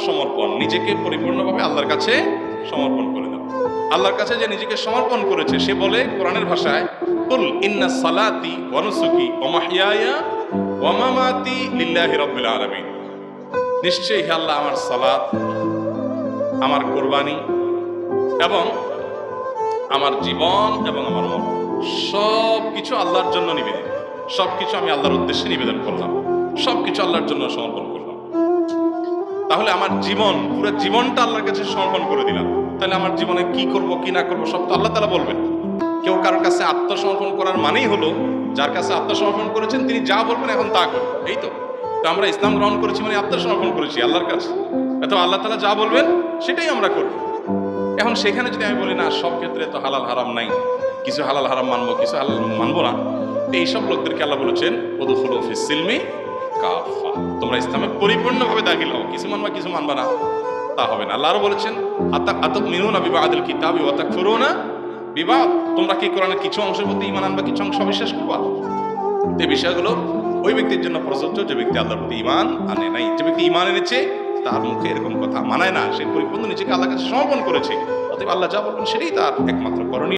আত্মসমর্পণ নিজেকে পরিপূর্ণভাবে আল্লাহর কাছে সমর্পণ করে দাও আল্লাহর কাছে যে নিজেকে সমর্পণ করেছে, সে বলে কোরআনের ভাষায়, কুল ইন্না সালাতি নিশ্চয়ই আল্লাহ, আমার সালাত, আমার কোরবানি এবং আমার জীবন এবং আমার মন সব কিছু আল্লাহর জন্য নিবেদন। সব কিছু আমি আল্লাহর উদ্দেশ্যে নিবেদন করলাম। সব কিছু আল্লাহর জন্য সমর্পণ করলাম। তাহলে আমার জীবন, পুরো জীবনটা আল্লাহর কাছে সমর্পণ করে দিলাম। তাহলে আমার জীবনে কি করব, কি না করব, সব তো আল্লাহ তালা বলবেন। কেউ কারোর কাছে আত্মসমর্পণ করার মানেই হলো, যার কাছে আত্মসমর্পণ করেছেন, তিনি যা বলবেন এখন তা করবেন এই তো। তো আমরা ইসলাম গ্রহণ করেছি মানে আত্মসমর্পণ করেছি আল্লাহর কাছে। এত আল্লাহ তালা যা বলবেন, সেটাই আমরা করব। এখন সেখানে যদি আমি বলি, না, সব ক্ষেত্রে তো হালাল হারাম নাই। কিছু হালাল হারাম মানবো, কিছু হালাল মানবো না। এইসব লোকদেরকে আল্লাহ বলেছেন ওদুফুল সিলমি তোমরা ইসলামে পরিপূর্ণভাবে দাখিল হও। কিছু মানবা কিছু মানবা না। তা হবে না। আল্লাহ বলেছেন, আতা আতক মিনুনা বিবাহ আদিল কিতাব ফুরুনা বিবাহ তোমরা কি কিছু অংশের প্রতি ইমান আনবা, কিছু অংশ অবিশ্বাস করবা? এই বিষয়গুলো ওই ব্যক্তির জন্য প্রযোজ্য, যে ব্যক্তি আল্লাহর প্রতি ইমান আনে নাই। যে ব্যক্তি ইমান এনেছে, তার মুখে এরকম কথা মানায় না। সে পরিপূর্ণ নিজেকে আল্লাহর কাছে সমর্পণ করেছে। অতএব আল্লাহ যা বলবেন, সেটাই তার একমাত্র করণীয়।